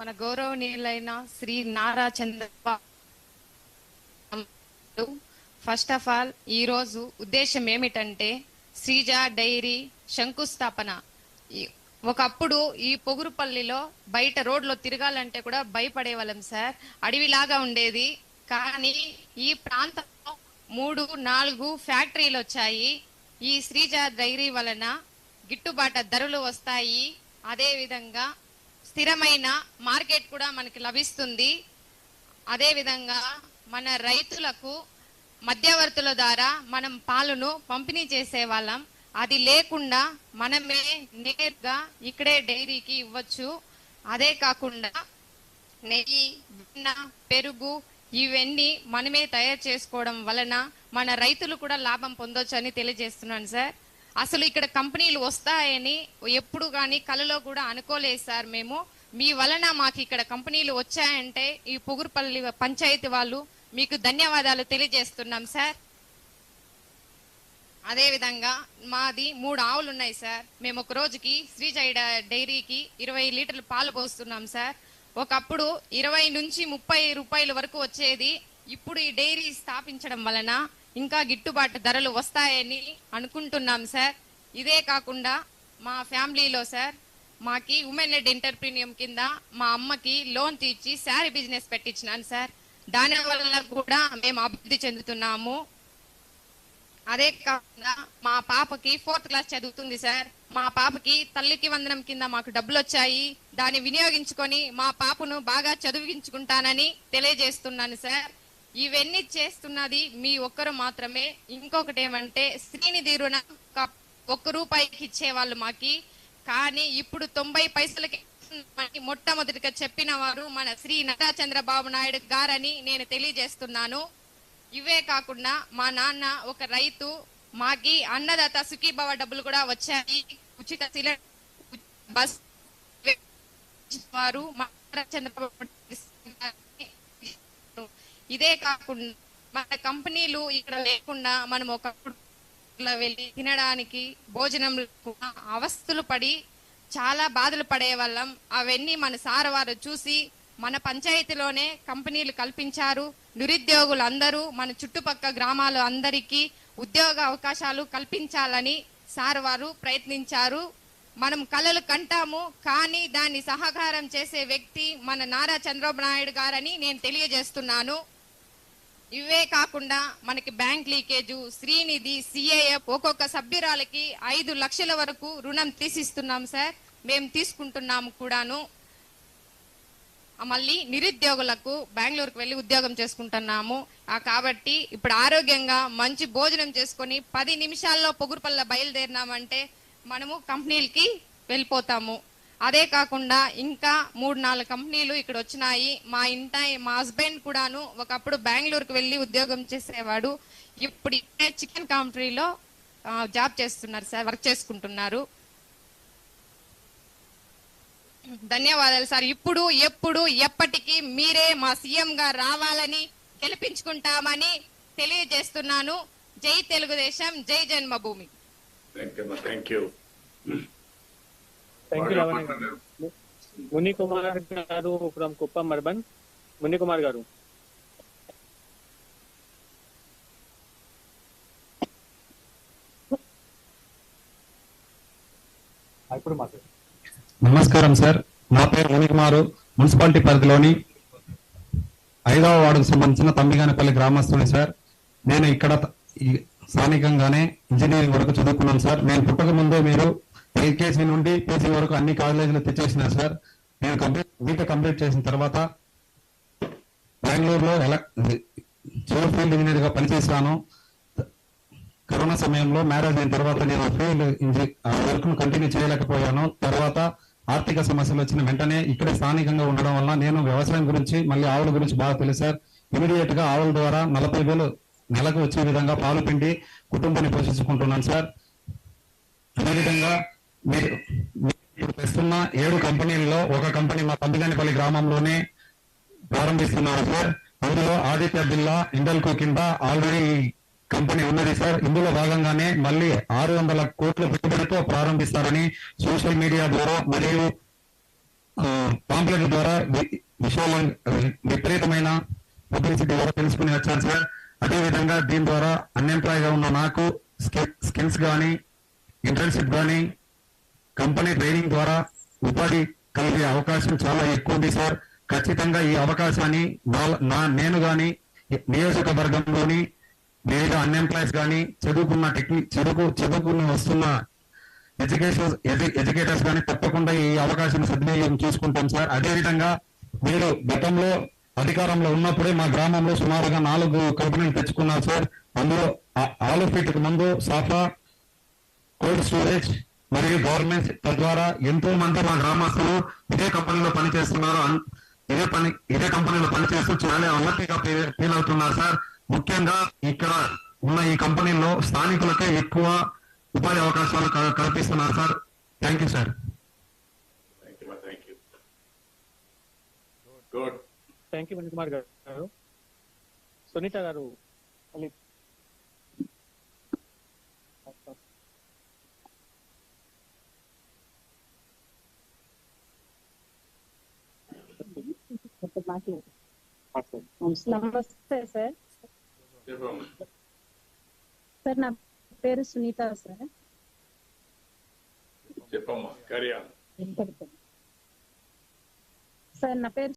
మన గౌరవనీయులైన Shri Nara Chandrababu first of all ఈ రోజు ఉద్దేశం ఏమిటంటే శ్రీజ డైరీ శంకుస్థాపన. ఈ- ఒకప్పుడు ఈ పొగురుపల్లిలో బయట రోడ్లో తిరగాలంటే కూడా భయపడేవాళ్ళం సార్. అడవిలాగా ఉండేది. కానీ ఈ ప్రాంతంలో మూడు నాలుగు ఫ్యాక్టరీలు వచ్చాయి. ఈ శ్రీజ డైరీ వలన గిట్టుబాటు ధరలు వస్తాయి. అదేవిధంగా స్థిరమైన మార్కెట్ కూడా మనకి లభిస్తుంది. అదేవిధంగా మన రైతులకు మధ్యవర్తుల ద్వారా మనం పాలను పంపిణీ చేసే వాళ్ళం అది లేకుండా మనమే నేరుగా ఇక్కడే డైరీకి ఇవ్వచ్చు. అదే కాకుండా నెయ్యి వెన్న పెరుగు ఇవన్నీ మనమే తయారు చేసుకోవడం వలన మన రైతులు కూడా లాభం పొందొచ్చు అని తెలియజేస్తున్నాను సార్. అసలు ఇక్కడ కంపెనీలు వస్తాయని ఎప్పుడు కానీ కలలో కూడా అనుకోలేదు సార్ మేము. మీ వలన మాకు ఇక్కడ కంపెనీలు వచ్చాయంటే ఈ పొగురుపల్లి పంచాయతీ వాళ్ళు మీకు ధన్యవాదాలు తెలియజేస్తున్నాం సార్. అదేవిధంగా మాది మూడు ఆవులు ఉన్నాయి సార్. మేము ఒక రోజుకి శ్రీజైడ డైరీకి ఇరవై లీటర్లు పాలు పోస్తున్నాం సార్. ఒకప్పుడు ఇరవై నుంచి ముప్పై రూపాయల వరకు వచ్చేది. ఇప్పుడు ఈ డైరీ స్థాపించడం వలన ఇంకా గిట్టుబాటు ధరలు వస్తాయని అనుకుంటున్నాం సార్. ఇదే కాకుండా మా ఫ్యామిలీలో సార్ మాకి ఉమెన్ ఎడ్ ఎంటర్ప్రీనియం కింద మా అమ్మకి లోన్ తీర్చి శారీ బిజినెస్ పెట్టించినాను సార్. దాని వల్ల కూడా మేము అభివృద్ధి చెందుతున్నాము. అదే కాకుండా మా పాపకి ఫోర్త్ క్లాస్ చదువుతుంది సార్. మా పాపకి తల్లికి వందనం కింద మాకు డబ్బులు వచ్చాయి దాన్ని వినియోగించుకొని మా పాపను బాగా చదివించుకుంటానని తెలియజేస్తున్నాను సార్. ఇవన్నీ చేస్తున్నది మీ ఒక్కరు మాత్రమే. ఇంకొకటి ఏమంటే శ్రీనిధి రుణం ఒక- ఒక్క రూపాయికి ఇచ్చేవాళ్ళు మాకి. కానీ ఇప్పుడు తొంభై పైసలకి మొట్టమొదటిగా చెప్పిన వారు మన శ్రీ నటా చంద్రబాబు నాయుడు గారని నేను తెలియజేస్తున్నాను. ఇవే కాకుండా మా నాన్న ఒక రైతు మాకి అన్నదాత సుఖీభవ డబ్బులు కూడా వచ్చాయి. ఉచిత సిలిండర్ బస్ వారు మా చంద్రబాబు ఇదే కాకుండా మన కంపెనీలు ఇక్కడ లేకుండా మనం ఒకప్పుడు వెళ్ళి తినడానికి భోజనం అవస్థలు పడి చాలా బాధలు పడే వాళ్ళం అవన్నీ మన సార్ వారు చూసి మన పంచాయతీలోనే కంపెనీలు కల్పించారు. నిరుద్యోగులు అందరూ మన చుట్టుపక్కల గ్రామాలు అందరికీ ఉద్యోగ అవకాశాలు కల్పించాలని సార్ వారు ప్రయత్నించారు. మనం కళలు కంటాము కానీ దాన్ని సహకారం చేసే వ్యక్తి మన నారా చంద్రబాబు నాయుడు గారని నేను తెలియజేస్తున్నాను. ఇవే కాకుండా మనకి బ్యాంక్ లీకేజు శ్రీనిధి సిఐఎఫ్ ఒక్కొక్క సభ్యురాలకి ఐదు లక్షల వరకు రుణం తీసిస్తున్నాం సార్. మేము తీసుకుంటున్నాము కూడాను. మళ్ళీ నిరుద్యోగులకు బెంగళూరుకు వెళ్ళి ఉద్యోగం చేసుకుంటున్నాము. కాబట్టి ఇప్పుడు ఆరోగ్యంగా మంచి భోజనం చేసుకొని పది నిమిషాల్లో పొగురుపల్ల బయలుదేరినామంటే మనము కంపెనీలకి వెళ్ళిపోతాము. అదే కాకుండా ఇంకా మూడు నాలుగు కంపెనీలు ఇక్కడ వచ్చినాయి. మా ఇంట మా హస్బెండ్ కూడాను ఒకప్పుడు బెంగళూరుకు వెళ్ళి ఉద్యోగం చేసేవాడు. ఇప్పుడు ఇక్కడే చికెన్ కంపెనీలో జాబ్ చేస్తున్నారు సార్ వర్క్ చేసుకుంటున్నారు. ధన్యవాదాలు సార్. ఇప్పుడు ఎప్పుడు ఎప్పటికీ మీరే మా సీఎం గా రావాలని గెలిపించుకుంటామని తెలియజేస్తున్నాను. జై తెలుగుదేశం జై జన్మభూమి. Thank you thank you Muni Kumar గారు ఫ్రమ్ కుప్పం అర్బన్ ముని కుమార్ గారు. నమస్కారం సార్. నా పేరు మునికుమారు మున్సిపాలిటీ పరిధిలోని ఐదవ వార్డుకు సంబంధించిన తంబిగానపల్లి గ్రామస్తుని సార్. నేను ఇక్కడ స్థానికంగానే ఇంజనీరింగ్ వరకు చదువుకున్నాను సార్. నేను పుట్టక ముందే మీరు కేసీ నుండి పీసీ వరకు అన్ని కాలేజీలు తెచ్చేసినారు సార్. నేను కంప్లీట్ బీటెక్ కంప్లీట్ చేసిన తర్వాత బెంగళూరులో ఎలక్ సివిల్ ఫీల్డ్ ఇంజనీర్గా పనిచేశాను. కరోనా సమయంలో మ్యారేజ్ అయిన తర్వాత నేను ఫీల్డ్ ఇంజి వర్క్ను కంటిన్యూ చేయలేకపోయాను. తర్వాత ఆర్థిక సమస్యలు వచ్చిన వెంటనే ఇక్కడ స్థానికంగా ఉండడం వల్ల నేను వ్యవసాయం గురించి మళ్ళీ ఆవుల గురించి బాగా తెలుసు. సార్ ఇమీడియట్గా ఆవుల ద్వారా నలభై వేలు నెలకు వచ్చే విధంగా పాలు పిండి కుటుంబాన్ని పోషించుకుంటున్నాను సార్. అదేవిధంగా మీరు మీరు ఇప్పుడు తెస్తున్న ఏడు కంపెనీల్లో ఒక కంపెనీ మా పందిగానిపల్లి గ్రామంలోనే ప్రారంభిస్తున్నారు సార్. అందులో ఆదిత్య బిల్లా ఇండల్కో కింద ఆల్రెడీ కంపెనీ ఉన్నది సార్. ఇందులో భాగంగానే మళ్ళీ ఆరు వందల కోట్ల పెట్టుబడితో ప్రారంభిస్తారని సోషల్ మీడియా ద్వారా మరియు పాంప్లెట్ ద్వారా విషయాల విపరీతమైన పబ్లిసిటీ ద్వారా తెలుసుకుని వచ్చాను సార్. అదేవిధంగా దీని ద్వారా అన్ఎంప్లాయ్గా ఉన్న నాకు స్కిల్స్ కానీ ఇంటర్న్షిప్ కానీ కంపెనీ ట్రైనింగ్ ద్వారా ఉపాధి కలిగే అవకాశం చాలా ఎక్కువ ఉంది సార్. ఖచ్చితంగా ఈ అవకాశాన్ని నా- నా నేను గాని నియోజకవర్గంలోని వివిధ అన్ఎంప్లాయీస్ కానీ చదువుకున్న టెక్నిక్ చదువుకు చదువుకుని వస్తున్న ఎడ్యుకేషన్ ఎడ్యుకేటర్స్ కానీ తప్పకుండా ఈ అవకాశాన్ని సద్వినియోగం చేసుకుంటాం సార్. అదేవిధంగా మీరు గతంలో అధికారంలో ఉన్నప్పుడే మా గ్రామంలో సుమారుగా నాలుగు కంపెనీలు తెచ్చుకున్నారు సార్. అందులో ఆ- ముందు సాఫా కోల్డ్ స్టోరేజ్ మరియు గవర్నమెంట్ తద్వారా ఎంతో మంది మా గ్రామస్తులు ఇదే కంపెనీలో పనిచేస్తున్నారు. ఇదే పని ఇదే కంపెనీలో పనిచేస్తూ చాలా ఉన్నతిగా ఫీల్ అవుతున్నారు సార్. ముఖ్యంగా ఇక్కడ ఉన్న ఈ కంపెనీలో స్థానికులకే ఎక్కువ ఉపాధి అవకాశాలు కల్పిస్తున్నారు sir. Thank you sir. Thank you Manikumar గారు. సునీత గారు మళ్ళీ నమస్తే సార్ చెప్పమ్మా. సార్ నా పేరు సునీత సార్ చెప్పమ్మా. Carry on. సార్ నా పేరు